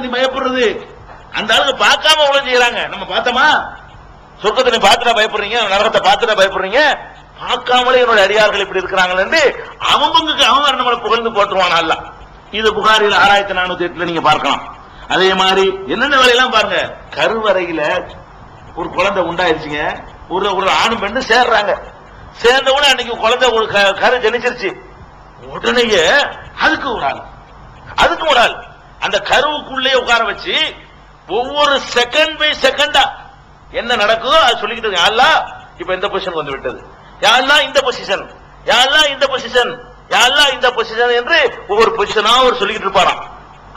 நீ பயப்படுறது? அந்த ஆளுங்க பார்க்காம அவ்வளவு செய்யறாங்க. நம்ம பார்த்தோமா? சொர்க்கத்தை நீ பார்த்துட்டா பயப்படுறீங்க நரகத்தை பார்த்துட்டா பயப்படுறீங்க. பார்க்காமலே என்னோட அடியார்கள் இப்படி இருக்கிறாங்கன்னு அவங்களுக்கு அவன் நம்மளை புகழ்ந்து போட்டுருவான் அல்ல. இது புகாரில் ஆறாயிரத்தி நானூத்தி எட்டுல நீங்க பார்க்கலாம். அதே மாதிரி என்னென்ன வேலையெல்லாம் பாருங்க. கருவறையில ஒரு குழந்தை உண்டாயிருச்சுங்க. ஒரு ஒரு ஆணும் பெண்ணு சேர்றாங்க. சேர்ந்த கூட அன்னைக்கு குழந்தை ஒரு கரு ஜனிச்சிருச்சு. உடனேயே அதுக்கு ஒரு ஆள். அதுக்கு ஒரு ஆள். அந்த கருவுக்குள்ளே உட்கார வச்சு ஒவ்வொரு செகண்ட் பை செகண்டா என்ன நடக்குதோ அது சொல்லிக்கிட்டு யாரெல்லாம் இப்ப இந்த பொசிஷன் வந்து விட்டது. யாரெல்லாம் இந்த பொசிஷன் யாரெல்லாம் இந்த பொசிஷன் யாரெல்லாம் இந்த பொசிஷன் என்று ஒவ்வொரு பொசிஷனா அவர் சொல்லிக்கிட்டு இருப்பாராம்.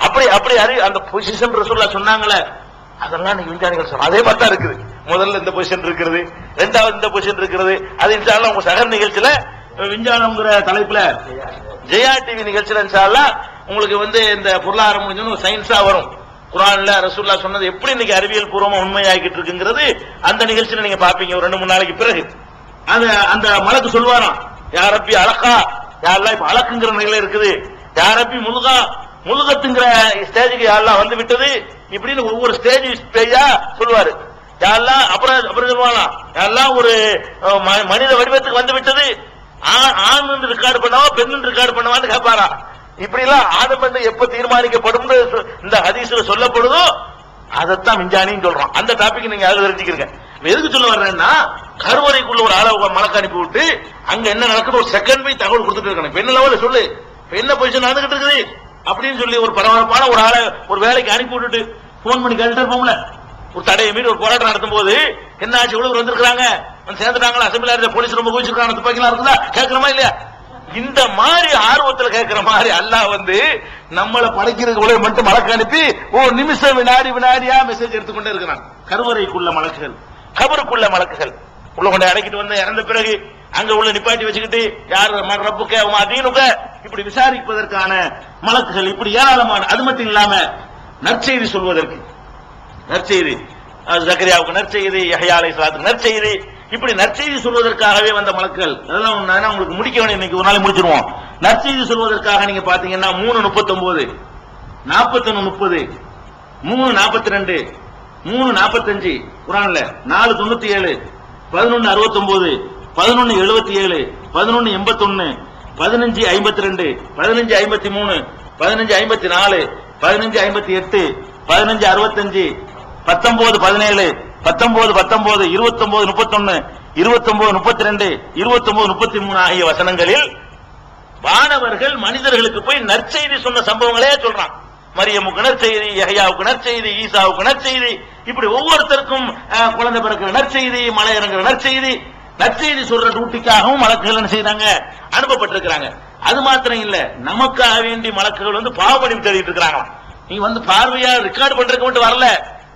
அப்படி அப்படி அறி அந்த பொசிஷன் ரசூல்லா சொன்னாங்களே அதெல்லாம் நீங்க விஞ்ஞானிகள் சொல்றாங்க அதே மாதிரி தான் இருக்குது. முதல்ல இந்த பொசிஷன் இருக்கிறது ரெண்டாவது இந்த பொசிஷன் இருக்கிறது அது இன்ஷால்லா உங்க சகர் நிகழ்ச்சியில விஞ்ஞானம்ங்கிற தலைப்புல ஜெயா டிவி நிகழ்ச்சியில இன்ஷால்லா உங்களுக்கு வந்து இந்த பொருளாதாரம் முடிஞ்சோன்னு சயின்ஸா வரும். குரான்ல ரசூல்லா சொன்னது எப்படி இன்னைக்கு அறிவியல் பூர்வமா உண்மையாகிட்டு இருக்குங்கிறது அந்த நிகழ்ச்சியில நீங்க பாப்பீங்க ஒரு ரெண்டு மூணு நாளைக்கு பிறகு. அந்த அந்த மலக்கு சொல்வாராம் யாரப்பி அழகா யாரெல்லாம் இப்ப அழக்குங்கிற நிலையில இருக்குது? யாரப்பி முழுகா முழுகத்துங்கிற ஸ்டேஜுக்கு யாரெல்லாம் வந்து விட்டது? இப்படின்னு ஒவ்வொரு ஸ்டேஜ் ஸ்டேஜா சொல்லுவாரு யாரெல்லாம் அப்புறம் அப்புறம் சொல்லுவாங்களாம் யாரெல்லாம் ஒரு ம- மனித வடிவத்துக்கு வந்து விட்டது? ஆண் ரெக்கார்டு பண்ணவா பெண் ரெக்கார்டு பண்ணவான்னு கேட்பாரா இப்படி எல்லாம் ஆணும் என்று எப்ப தீர்மானிக்கப்படும் இந்த ஹதீஸ்ல சொல்லப்படுதோ அதைத்தான் மிஞ்சானின்னு சொல்றோம். அந்த டாபிக் நீங்க யாரும் தெரிஞ்சுக்கிறீங்க எதுக்கு சொல்ல வர்றேன்னா கருவறைக்குள்ள ஒரு ஆளை மலக்கு அனுப்பி விட்டு அங்க என்ன நடக்குது ஒரு செகண்ட் போய் தகவல் கொடுத்துட்டு இருக்கணும். பெண் லெவலில் சொல்லு. என்ன பொசிஷன் நடந்துகிட்டு இருக்குது? அப்படின்னு சொல்லி ஒரு பரபரப்பான ஒரு ஆளை ஒரு வேலைக்கு அனுப்பி விட்டுட்டு போன் பண்ணி கேட்டுட்டு இருப்போம்ல. ஒரு தடையை மீறி ஒரு போராட்டம் நடத்தும் போது என்ன ஆச்சு இவ்வளவு வந்திருக்காங்க சேர்ந்துட்டாங்களா அசம்பிளி போலீஸ் ரொம்ப குவிச்சிருக்காங்க துப்பாக்கிலாம் இருக்குதா? கேட்கிறோமா இல்லையா? இந்த மாதிரி ஆர்வத்தில் கேட்கிற மாதிரி அல்லாஹ் வந்து நம்மளை படைக்கிறதுக்கு உலகம் மட்டும் மலக்கு அனுப்பி ஓ நிமிஷம் வினாடி வினாடியா மெசேஜ் எடுத்துக்கொண்டே இருக்கிறான். கருவறைக்குள்ள மலக்குகள் கபருக்குள்ள மலக்குகள். உள்ள கொண்டு அடக்கிட்டு வந்து இறந்த பிறகு அங்க உள்ள நிப்பாட்டி வச்சுக்கிட்டு யார் ரப்புக்க அதீனுக்க இப்படி விசாரிப்பதற்கான மலக்குகள் இப்படி ஏராளமான அது மட்டும் இல்லாம நற்செய்தி சொல்வதற்கு. நற்செய்தி. ஜக்கரியாவுக்கு நற்செய்தி யஹ்யா அலைஹிஸ்ஸலாத்துக்கு நற்செய்தி. இப்படி நற்செய்தி சொல்வதற்காகவே வந்த மலக்கள் அதெல்லாம் உங்களுக்கு முடிக்க வேண்டிய இன்னைக்கு ஒரு நாள் முடிச்சிருவோம். நற்செய்தி சொல்வதற்காக நீங்க பாத்தீங்கன்னா மூணு முப்பத்தொன்பது நாற்பத்தொன்னு முப்பது மூணு நாற்பத்தி ரெண்டு மூணு நாற்பத்தஞ்சு குரான்ல நாலு தொண்ணூத்தி ஏழு பதினொன்னு அறுபத்தொன்பது பதினொன்னு எழுபத்தி ஏழு பதினொன்னு எண்பத்தொன்னு பதினஞ்சு ஐம்பத்தி ரெண்டு பதினஞ்சு ஐம்பத்தி மூணு பதினஞ்சு ஐம்பத்தி நாலு பதினஞ்சு ஐம்பத்தி எட்டு பதினஞ்சு அறுபத்தஞ்சு பத்தொன்பது பதினேழு பத்தொன்பது பத்தொன்பது இருபத்தொன்பது முப்பத்தொன்னு இருபத்தொன்பது முப்பத்தி ரெண்டு இருபத்தொன்பது முப்பத்தி மூணு ஆகிய வசனங்களில் வானவர்கள் மனிதர்களுக்கு போய் நற்செய்தி சொன்ன சம்பவங்களே சொல்றான். மரியமுக்கு நற்செய்தி எகையாவுக்கு நற்செய்தி ஈசாவுக்கு நற்செய்தி இப்படி ஒவ்வொருத்தருக்கும் குழந்தை பிறக்கிற நற்செய்தி மலை இறங்குற நற்செய்தி நற்செய்தி சொல்ற டூட்டிக்காகவும் மலக்குகள் என்ன செய்யறாங்க அனுப்பப்பட்டிருக்கிறாங்க. அது மாத்திரம் இல்ல நமக்காக வேண்டி மலக்குகள் வந்து பாவப்படி தேடிட்டு இருக்கிறாங்க நீ வந்து பார்வையா ரெக்கார்டு பண்றதுக்கு மட்டும் வரல.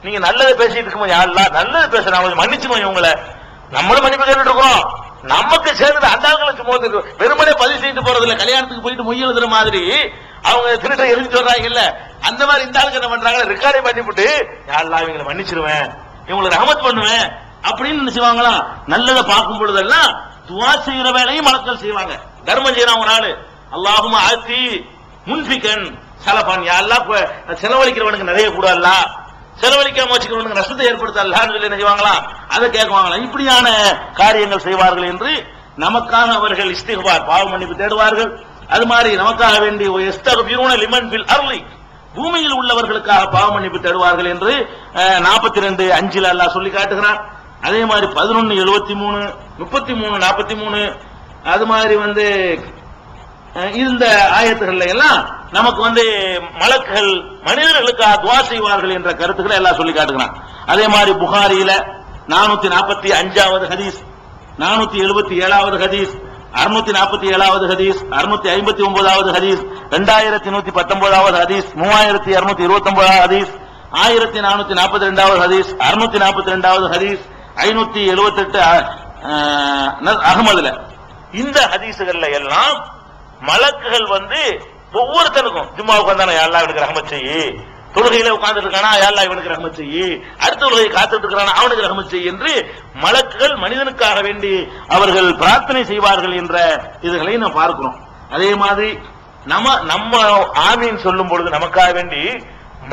நீங்க நல்லதை பேசிட்டு இருக்கும்போது யாரெல்லாம் நல்லது பேசுறாங்க மன்னிச்சுக்கோங்க இவங்களை நம்மளும் மன்னிப்பு கேட்டுட்டு இருக்கோம். நமக்கு சேர்ந்து அந்த ஆளுங்களை சும்மா வெறுமனே பதிவு செய்து போறது இல்ல கல்யாணத்துக்கு போயிட்டு மொய் எழுதுற மாதிரி அவங்க திருட்ட எரிஞ்சு வர்றாங்க இல்ல அந்த மாதிரி இந்த ஆளுக்கு என்ன பண்றாங்க? ரெக்கார்டே பண்ணிவிட்டு யாரெல்லாம் இவங்களை மன்னிச்சிருவேன். இவங்களுக்கு ரஹமத் பண்ணுவேன். அப்படின்னு என்ன செய்வாங்களா? நல்லதை பார்க்கும் பொழுதெல்லாம் துவா செய்யற வேலையும் மலக்கள் செய்வாங்க. தர்மம் செய்யறாங்க ஒரு ஆளு. அல்லாஹுமா ஆத்தி முன்பிகன் செலபான் யாரெல்லாம் செலவழிக்கிறவனுக்கு நிறைய கூடாதுல்ல செலவழிக்காம வச்சுக்கணும் நஷ்டத்தை ஏற்படுத்தலான்னு சொல்லி செய்வாங்களா? அதை கேட்குவாங்களா? இப்படியான காரியங்கள் செய்வார்கள் என்று நமக்காக அவர்கள் இஸ்திகுபார் பாவ மன்னிப்பு தேடுவார்கள். அது மாதிரி நமக்காக வேண்டிய லிமன் பில் அருளி பூமியில் உள்ளவர்களுக்காக பாவ மன்னிப்பு தேடுவார்கள் என்று நாற்பத்தி ரெண்டு அஞ்சில் அல்லா சொல்லி காட்டுகிறான். அதே மாதிரி பதினொன்னு எழுபத்தி மூணு முப்பத்தி மூணு நாற்பத்தி மூணு அது மாதிரி வந்து இந்த ஆயத்துகள்ல எல்லாம் நமக்கு வந்து மலக்குகள் மனிதர்களுக்காக துவா செய்வார்கள் என்ற கருத்துக்களை எல்லாம் சொல்லி காட்டுகிறான். அதே மாதிரி புகாரியில நானூத்தி நாற்பத்தி அஞ்சாவது ஹதீஸ் நானூத்தி எழுபத்தி ஏழாவது ஹதீஸ் அறுநூத்தி நாற்பத்தி ஏழாவது ஹதீஸ் அறுநூத்தி ஐம்பத்தி ஒன்பதாவது ஹதீஸ் ரெண்டாயிரத்தி நூத்தி பத்தொன்பதாவது ஹதீஸ் மூவாயிரத்தி இருநூத்தி இருபத்தி ஒன்பதாவது ஹதீஸ் ஆயிரத்தி நானூத்தி நாற்பத்தி ரெண்டாவது ஹதீஸ் அறுநூத்தி நாற்பத்தி ரெண்டாவது ஹதீஸ் ஐநூத்தி எழுபத்தி எட்டு அகமதுல. இந்த ஹதீசுகள்ல எல்லாம் மலக்குகள் வந்து ஒவ்வொருத்தனுக்கும். ஜும்மாவுக்கு வந்தானே யாழ்லா இவனுக்கு ரஹமத் செய்யி தொழுகையில உட்கார்ந்துட்டு இருக்கானா யாழ்லா இவனுக்கு ரஹமத் செய்யி அடுத்த தொழுகை காத்துட்டு இருக்கிறானா அவனுக்கு ரஹமத் செய்யி என்று மலக்குகள் மனிதனுக்காக வேண்டி அவர்கள் பிரார்த்தனை செய்வார்கள் என்ற இதுகளை நாம் பார்க்கிறோம். அதே மாதிரி நம்ம நம்ம ஆமீன் சொல்லும் பொழுது நமக்காக வேண்டி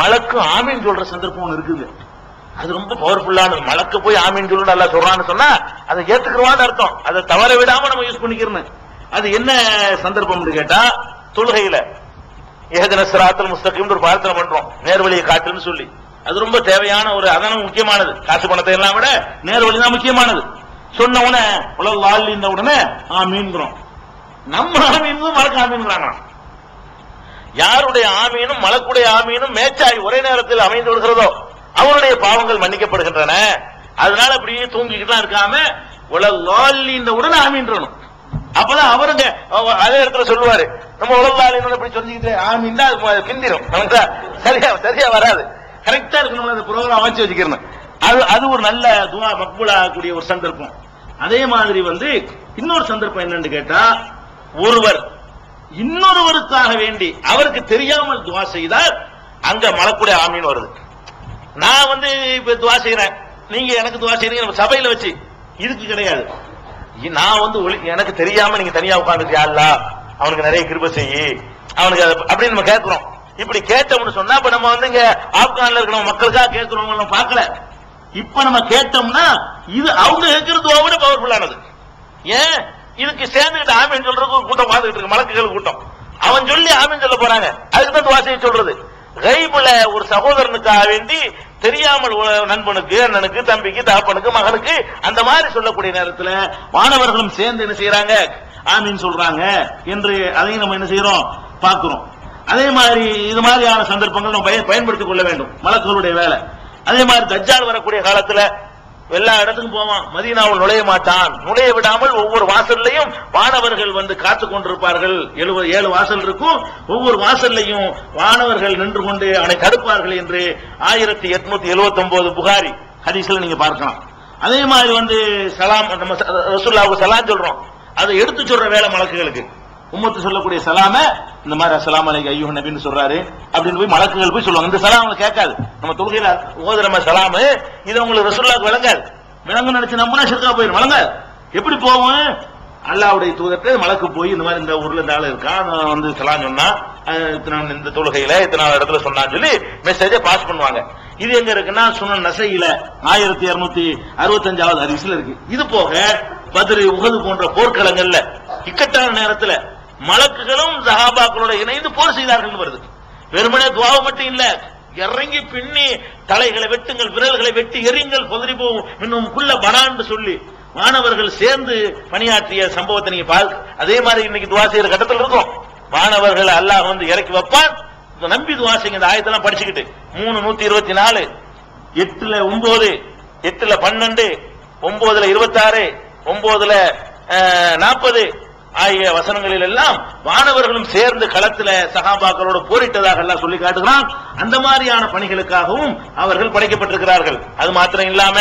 மலக்கு ஆமீன் சொல்ற சந்தர்ப்பம் ஒன்று இருக்குது. அது ரொம்ப பவர்ஃபுல்லானது மலக்கு போய் ஆமீன் சொல்லு நல்லா சொல்றான்னு சொன்னா அதை ஏத்துக்கிறவான்னு அர்த்தம். அதை தவற விடாம நம்ம யூஸ் பண்ணிக்கிறோம். அது என்ன சந்தர்ப்பம்னு கேட்டா தொழுகையில. ஏதன சிராத்தல் முஸ்தகிம் ஒரு பிரார்த்தனை பண்றோம். நேர்வழியை காட்டுன்னு சொல்லி. அது ரொம்ப தேவையான ஒரு அதான முக்கியமானது. காசு பணத்தை எல்லாம் விட நேர்வழி தான் முக்கியமானது. சொன்ன உடனே உலக வாழ்ந்த உடனே உடனே ஆமீன்கிறோம் நம்ம ஆமீனும் மலக்கு ஆமீன்கிறாங்க யாருடைய ஆமீனும் மலக்குடைய ஆமீனும் மேச்சாய் ஒரே நேரத்தில் அமைந்து விடுகிறதோ அவருடைய பாவங்கள் மன்னிக்கப்படுகின்றன. அதனால அப்படியே தூங்கிக்கிட்டு இருக்காம உலக உடனே ஆமீன்றணும் அப்பதான் அவருங்க அவ- அதே இடத்துல சொல்லுவாரு. நம்ம உலகாளின்னு இப்படி சொல்லிக்கிட்டு ஆமீன்னா அது பிந்திரும். நமக்கு சரியா சரியா வராது. கரெக்டா இருக்கணும் அந்த ப்ரோக்ராம் அமைச்சு வச்சுக்கிறேன் அது அது ஒரு நல்ல துவா மக்பூல் ஆகக்கூடிய ஒரு சந்தர்ப்பம். அதே மாதிரி வந்து இன்னொரு சந்தர்ப்பம் என்னன்னு கேட்டா ஒருவர் இன்னொருவருக்காக வேண்டி அவருக்கு தெரியாமல் துவா செய்தால் அங்க மலக்குடைய ஆமின்னு வருது. நான் வந்து இப்ப துவா செய்யறேன் நீங்க எனக்கு துவா செய்யறீங்க நம்ம சபையில வச்சு. இதுக்கு கிடையாது. நான் வந்து ஒளி- எனக்கு தெரியாம நீங்க தனியா உட்கார்ந்துட்டு அவனுக்கு நிறைய கிருப செய்யி. அவனுக்கு அது- அப்படின்னு நம்ம கேட்கிறோம். இப்படி கேட்டோம்னு சொன்னா இப்ப நம்ம வந்து இங்க ஆப்கான்ல இருக்கிற மக்களுக்காக கேட்கிறவங்க பார்க்கல. இப்ப நம்ம கேட்டோம்னா இது அவங்க கேட்கறது விட பவர்ஃபுல்லானது ஏன்? இதுக்கு சேர்ந்துகிட்டு ஆமீன் சொல்றதுக்கு ஒரு கூட்டம் பார்த்துக்கிட்டு இருக்கு மலக்குகள் கூட்டம். அவன் சொல்லி ஆமீன் சொல்ல போறாங்க. அதுக்கு தான் துவா சொல்றது. கைபுல ஒரு சகோதரனுக்காக வேண்டி தெரியாமல் நண்பனுக்கு அண்ணனுக்கு தம்பிக்கு தாப்பனுக்கு மகனுக்கு அந்த மாதிரி சொல்லக்கூடிய நேரத்தில் மாணவர்களும் சேர்ந்து என்ன செய்யறாங்க ஆமின்னு சொல்றாங்க. என்று அதையும் நம்ம என்ன செய்யறோம் பார்க்கிறோம். அதே மாதிரி இது மாதிரியான சந்தர்ப்பங்கள் நம்ம பயன்- பயன்படுத்திக் கொள்ள வேண்டும். மலக்குகளுடைய வேலை. அதே மாதிரி தஜ்ஜால் வரக்கூடிய காலத்துல எல்லா இடத்துக்கும் போவான். மதீனாவில் நுழைய மாட்டான். நுழைய விடாமல் ஒவ்வொரு வாசல்லையும் வானவர்கள் வந்து காத்து கொண்டிருப்பார்கள். எழுபது ஏழு வாசல் இருக்கும். ஒவ்வொரு வாசல்லையும் வானவர்கள் நின்று கொண்டு அவனை தடுப்பார்கள் என்று ஆயிரத்தி எட்நூத்தி எழுபத்தி ஒன்பது புகாரி ஹரிசில் நீங்க பார்க்கலாம். அதே மாதிரி வந்து சலாம் நம்ம ரசுல்லாவுக்கு சலாம் சொல்றோம். அதை எடுத்து சொல்ற வேலை மலக்குகளுக்கு. உம்மத்து சொல்லக்கூடிய சலாம இந்த மாதிரி அசலாம் அலைக்கும் ஐயோ நபின்னு சொல்றாரு. அப்படின்னு போய் மலக்குகள் போய் சொல்லுவாங்க. இந்த சலாம் கேட்காது. நம்ம தொழுகையில ஓதுறம நம்ம சலாமு இது உங்களுக்கு ரசுல்லாக்கு விளங்காது விளங்கு நினைச்சு நம்பினா சிறுக்கா போயிடும் விளங்காது எப்படி போவோம்? அல்லாவுடைய தூதத்தை மலக்கு போய் இந்த மாதிரி இந்த ஊர்ல இந்த ஆள் இருக்கான் அவன் வந்து சலாம் சொன்னா இத்தனை இந்த தொழுகையில இத்தனை நாள் இடத்துல சொன்னான்னு சொல்லி மெசேஜை பாஸ் பண்ணுவாங்க. இது எங்க இருக்குன்னா சுனன் நசையில ஆயிரத்தி இருநூத்தி அறுபத்தஞ்சாவது அரிசில இருக்கு. இது போக பதிரி உகது போன்ற போர்க்களங்கள்ல இக்கட்டான நேரத்துல மலக்குகளும் சஹாபாக்களோட இணைந்து போர் செய்தார்கள் வருது. வெறுமனே துவாவை மட்டும் இல்ல இறங்கி பின்னி தலைகளை வெட்டுங்கள் விரல்களை வெட்டி எரிங்கள் பொதறி போகும் இன்னும் குள்ள பனான்னு சொல்லி மாணவர்கள் சேர்ந்து பணியாற்றிய சம்பவத்தை நீங்க பார்க்க அதே மாதிரி இன்னைக்கு துவா செய்யற கட்டத்தில் இருக்கும். மாணவர்கள் அல்லாஹ் வந்து இறக்கி வைப்பான். நம்பி துவா செய்யுங்க. இந்த ஆயத்தெல்லாம் படிச்சுக்கிட்டு. மூணு நூத்தி இருபத்தி நாலு எட்டுல ஒன்பது எட்டுல பன்னெண்டு ஒன்பதுல இருபத்தாறு ஒன்பதுல நாற்பது ஆகிய வசனங்களில் எல்லாம் மாணவர்களும் சேர்ந்து களத்துல சகாபாக்களோடு போரிட்டதாக எல்லாம் சொல்லி காட்டுகிறான். அந்த மாதிரியான பணிகளுக்காகவும் அவர்கள் படைக்கப்பட்டிருக்கிறார்கள். அது மாத்திரம் இல்லாம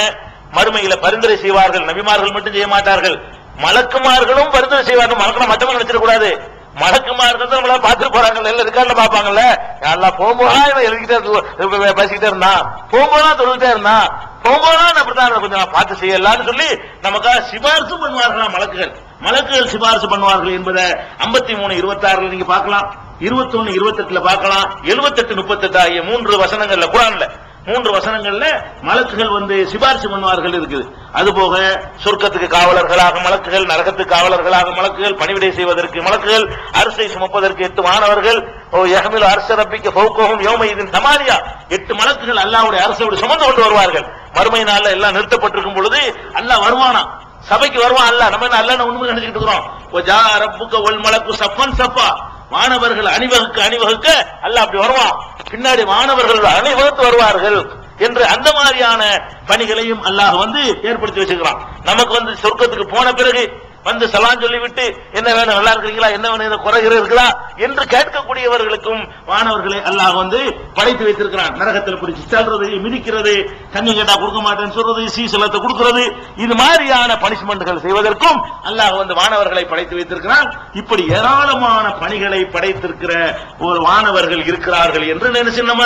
மறுமையில பரிந்துரை செய்வார்கள். நபிமார்கள் மட்டும் செய்ய மாட்டார்கள். மலக்குமார்களும் பரிந்துரை செய்வார்கள். மலக்கணும் மற்றவங்க நினைச்சிடக்கூடாது. மடக்குமா இருந்தது நம்மள பார்த்துட்டு போறாங்க. நெல் இருக்கான்னு பாப்பாங்கல்ல நல்லா போகும்போதா இவன் எழுதிக்கிட்டே பேசிக்கிட்டே இருந்தான். போகும்போதா தொழுகிட்டே இருந்தான். போகும்போதா அப்படித்தான் கொஞ்சம் பார்த்து செய்யலாம்னு சொல்லி நமக்காக சிபாரிசு பண்ணுவார்களாம் மலக்குகள்? மலக்குகள் சிபாரிசு பண்ணுவார்கள் என்பதை ஐம்பத்தி மூணு இருபத்தாறுல நீங்க பார்க்கலாம். இருபத்தொன்னு இருபத்தெட்டுல பார்க்கலாம். எழுபத்தெட்டு முப்பத்தெட்டு ஆகிய மூன்று வசனங்கள்ல குரான்ல மூன்று வசனங்கள்ல மலக்குகள் வந்து சிபாரிசு பண்ணுவார்கள் இருக்குது. அதுபோக சொர்க்கத்துக்கு காவலர்களாக மலக்குகள் நரகத்துக்கு காவலர்களாக மலக்குகள் பணிவிடை செய்வதற்கு மலக்குகள் அரிசை சுமப்பதற்கு எட்டு மாணவர்கள் ஓ யஹமில் அரச ரப்பிக்க பௌக்கோகம் யோமையின் சமாரியா எட்டு மலக்குகள் அல்லாவுடைய அரசோடு சுமந்து கொண்டு வருவார்கள். மறுமை நாள்ல எல்லாம் நிறுத்தப்பட்டிருக்கும் பொழுது அல்லாஹ் வருவானா? சபைக்கு வருவான் அல்ல நம்ம என்ன அல்ல உண்மை நினைச்சுக்கிட்டு இருக்கிறோம். ஜா ரப்புக்க ஒல் மலக்கு சப்பன் சப்பா மாணவர்கள் அணிவகுக்க அணிவகுக்க அல்ல அப்படி வருவான். பின்னாடி மாணவர்கள் அணிவகுத்து வருவார்கள் என்று அந்த மாதிரியான பணிகளையும் அல்லாஹ் வந்து ஏற்படுத்தி வச்சிருக்கிறான் நமக்கு வந்து சொர்க்கத்துக்கு போன பிறகு வந்து சலாம் சொல்லிவிட்டு என்ன வேணும் நல்லா இருக்கிறீங்களா? என்ன வேணும் குறைகிற இருக்குதா? என்று கேட்கக்கூடியவர்களுக்கும் மாணவர்களை அல்லாஹ் வந்து படைத்து வைத்திருக்கிறான். நரகத்தில் பிடிச்சி செல்றது மிதிக்கிறது தண்ணி கேட்டா கொடுக்க மாட்டேன்னு சொல்றது சீசலத்தை கொடுக்கிறது இது மாதிரியான பனிஷ்மெண்ட்கள் செய்வதற்கும் அல்லாஹ் வந்து மாணவர்களை படைத்து வைத்திருக்கிறான். இப்படி ஏராளமான பணிகளை படைத்திருக்கிற ஒரு மாணவர்கள் இருக்கிறார்கள் என்று நினைச்சு நம்ம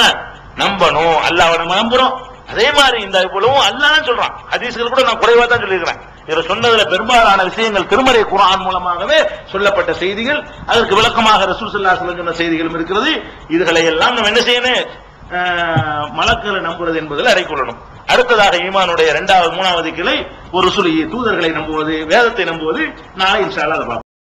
நம்பணும். அல்லாஹ் நம்ம நம்புறோம். அதே மாதிரி இந்த இவ்வளவும் அல்லாஹ் சொல்றான். ஹதீஸ்கள் கூட நான் குறைவா தான் சொல்லியிருக்கிறேன். இதுல சொன்னதுல பெரும்பாலான விஷயங்கள் திருமறை குரான் மூலமாகவே சொல்லப்பட்ட செய்திகள் அதற்கு விளக்கமாக ரசூல் ஸல்லல்லாஹு சொன்ன செய்திகளும் இருக்கிறது. இதுகளை எல்லாம் நம்ம என்ன செய்யணும்? மலக்களை நம்புவது என்பதில் அறை கொள்ளணும். அடுத்ததாக ஈமானுடைய இரண்டாவது மூணாவது கிளை ஒரு சுழி தூதர்களை நம்புவது வேதத்தை நம்புவது நாளை இன்ஷா அதை